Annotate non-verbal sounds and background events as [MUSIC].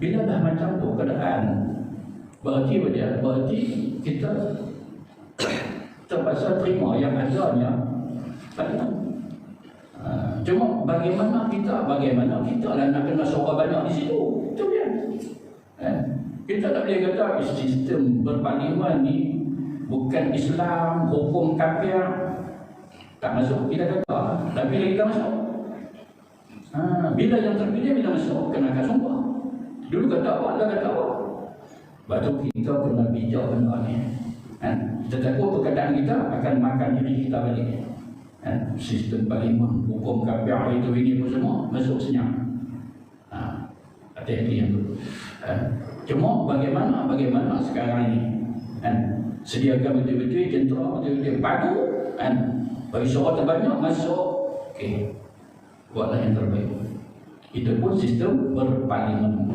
Bila dah macam tu keadaan Berarti apa dia? Berarti kita [COUGHS] terpaksa terima yang adanya Parlimen Ha, Cuma bagaimana kita, bagaimana kita lah nak kena suara banyak di situ? Itu dia. Eh, Kita tak boleh kata sistem berparlimen ni Bukan Islam, hukum kafir. Tak masuk, kita kata Tapi kita masuk. Ha, Bila yang terpilih, bila masuk, kena akan sumpah Dulu kata apa, dah kata apa? Sebab tu kita kena bijak benda ni kan? Kita takut perkataan kita? Akan makan diri kita balik. Kan? Sistem parlimen, hukum kafir itu ini pun semua masuk senyap. Ha, Hati-hati yang tu. Kan? Cuma bagaimana, bagaimana sekarang ini kan? Sediakan betul-betul jentera, betul-betul padu kan? Bagi suara terbanyak masuk. Okey. Buatlah yang terbaik. Itu pun sistem berparlimen